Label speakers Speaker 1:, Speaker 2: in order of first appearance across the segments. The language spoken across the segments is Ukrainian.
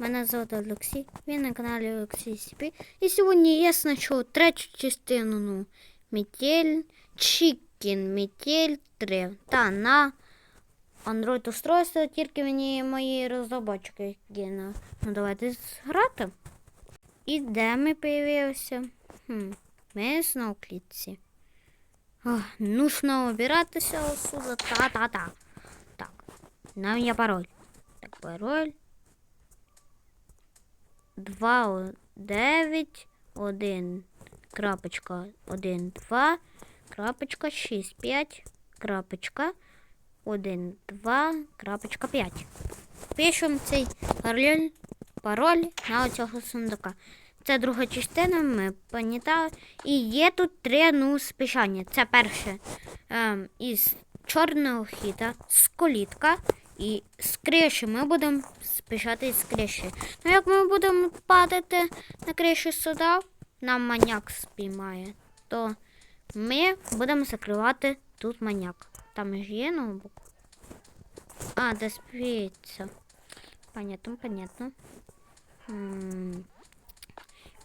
Speaker 1: Мене звати Олексій, ви на каналі Олексій Сіпі. І сьогодні я знайшов третю частину ну, Метель Чікін Метель 3. Та на Android устройство, тільки мені мої розробочки кинули. Ну давайте грати. І де ми появився? Хм, ми знову клітці. Ох, нужно убиратися отсюда. Та-та-та. Так, нам я пароль. Так, пароль. 2, 9, 1, крапочка, 1, 2, крапочка, 6, 5, крапочка, 1, 2, крапочка, 5. Пишемо цей пароль, пароль на цього сундука. Це друга частина, ми пам'ятали. І є тут три ну, спішання. Це перше ем, із чорного хіта, з колітка і з криші. Ми будемо спішати з. Ну як ми будемо падати на кришу сюди, нам маняк спіймає, то ми будемо закривати тут маняк. Там ж є ноутбук. А, де спіється. Понятно, понятно.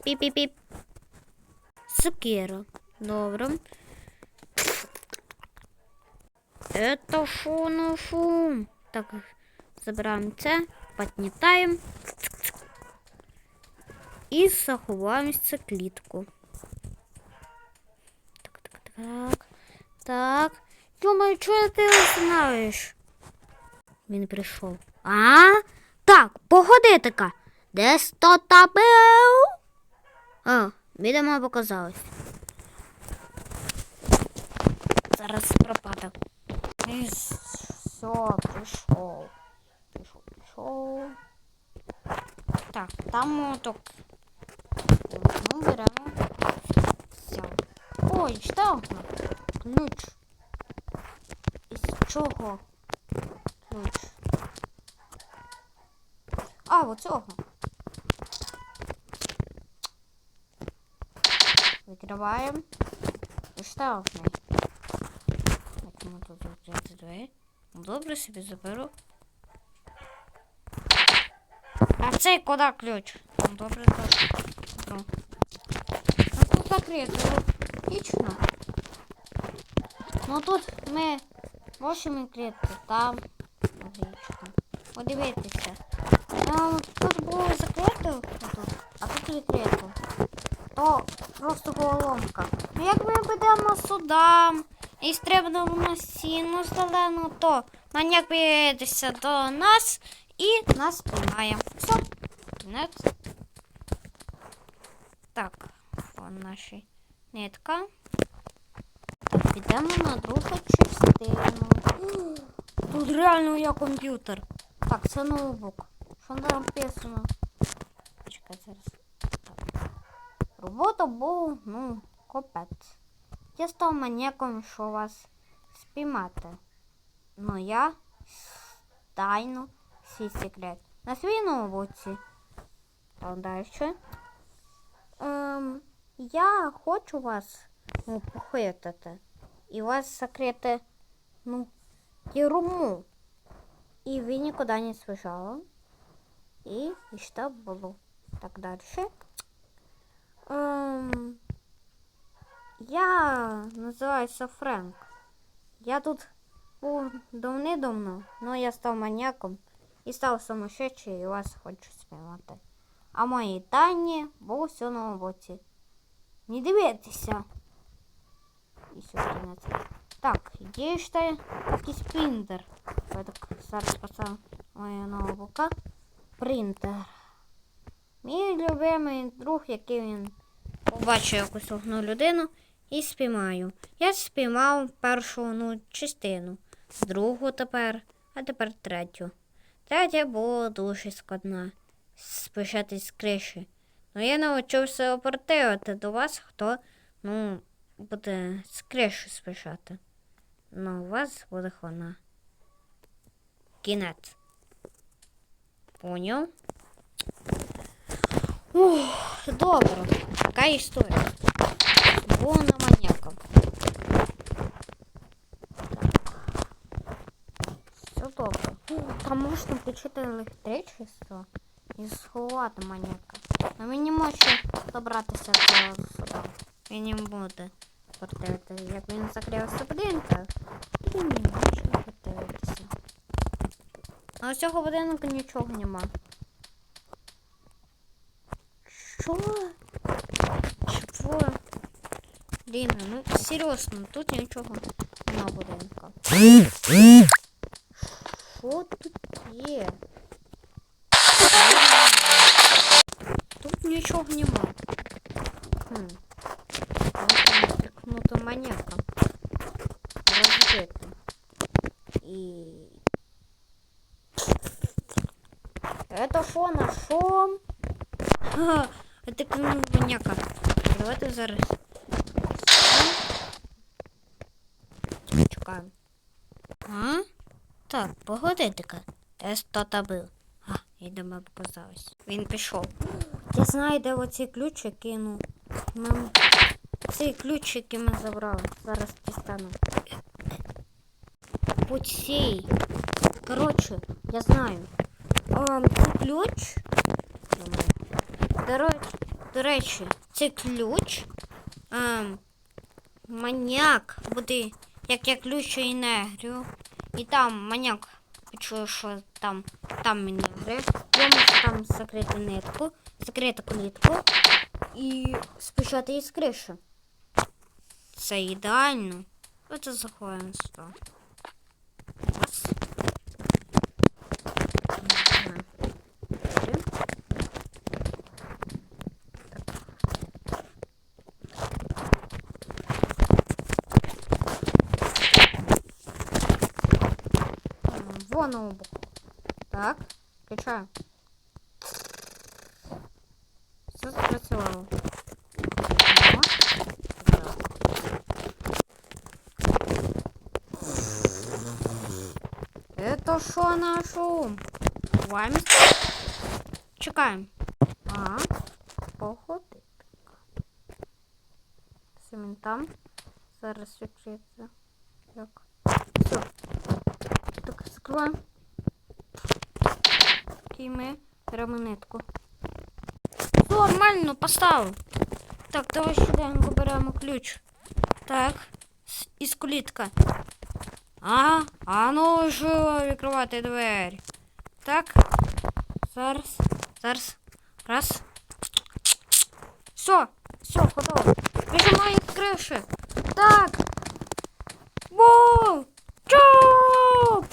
Speaker 1: Піп-піп-піп. Сукера. Добре. Это шо на шум? Так, забираємо це, піднімаємо. І заховаємося в клітку. Так, так, так. Так. Думаю, чого ти знаєш? Він прийшов. А? Так, погоди така. Десь то та був? А, відомо показалось. Зараз пропаде. І все, прийшов. Прийшов, прийшов. Так, там моток. Ну, беремо. Все. Ой, що? Ключ. Із чого? Ключ. А, оцього. Відкриваємо. І що в неї? Так, ми тут взяти двері. Добре, собі заберу. А цей куди ключ? Добре, добре. Добре. А тут закрито. Логічно. Ну тут ми можемо відкрити. Там. Логічно. Подивитися. Ну, тут було закрито, а тут відкрито. То просто головоломка. Ну як ми підемо сюди і стрибнемо на стіну зелену, то маньяк приїдеться до нас і нас спіймає. Все. Кінець. Так, вон наші нитка. Так, підемо на другу частину. Тут реально я комп'ютер. Так, це ноутбук. Що там написано? Чекай зараз. Так. Робота був, ну, капець. Я став маньяком, що вас спіймати. Ну я тайну свій секрет. На свій ноутбуці. Там далі. Ем, я хочу вас ну, похитати. І вас закрити, ну, тюрму. І ви нікуди не спішали. І, і що було? Так далі. Ем, я називаюся Френк. Я тут був давним-давно, але я став маньяком і став сумасшедший і вас хочу спіймати. А мої дані все на боці. Не дивитися. І сюди. Так, є ще якийсь принтер. Я так зараз поставив моє. Принтер. Мій любимий друг, який він побачив якусь одну людину і спіймаю. Я спіймав першу ну, частину, другу тепер, а тепер третю. Третя була дуже складна. Спишати з криші. Ну я навчився оперативити до вас, хто ну, буде з криші спишати. Ну, у вас буде хана. Кінець. Поняв? Ух, добре. Така історія. Був на маньяка. Так. Все добре. Там можна включити електричество. і сховати маньяка. Но він не може добратися до сюди. Він не буде подивитися, як він закрився будинка. Він не може подивитися. А у цього будинку нічого нема. Що? Ліна, ну серйозно, тут нічого нема будинка. Що тут є? Тут нічого нема. Хм. Можна торкнути маньяка. Розбити. І... Это що на шо? Ха, это клянув маньяка. Давайте зараз. Чекаємо. А? Так, погодите-ка. Тест то був. А, і дома показалось. Він пішов. Я знаю, де оці ключики, ну. Нам ці ключики ми забрали. Зараз дістану. Оцей. Коротше, я знаю. А, це ключ. До до речі, це ключ. Ем, маньяк буде, як я ключ і не грю. І там маньяк почує, що там, там він гри. Я можу там закрити нитку, закрити клітку і спочати її з криші. Це ідеально. Оце заходимо сюди. Так, включаю. Все спрацювало. О, так. Это що на шум? Вами Чекаємо. А, походи. Все, він там. Зараз відкриється. Як? Все. Так, закриваємо. І ми беремо нитку. Нормально, поставив. Так, давай швиденько беремо ключ. Так, із клітка. А, а ну що відкривати двері. Так. Зараз. Зараз. Раз. Все, все, готово. Прижимай з криші. Так. Бу! Чоп!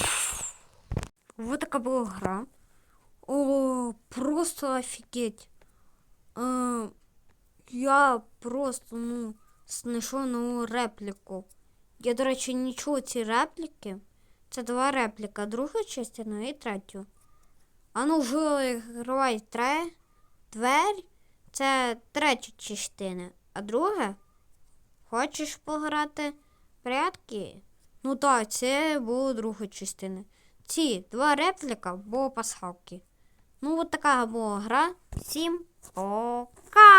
Speaker 1: Вот така була гра. О, просто офігеть. Е, я просто, ну, знайшов нову репліку. Я, до речі, не чула ці репліки. Це два репліка. Другу частину і третю. А ну, вигравай тре. Двері. Це третя частина. А друге? Хочеш пограти в прятки? Ну так, це була друга частина. Ці два репліка було пасхалки. Ну, от така була гра. Всім пока!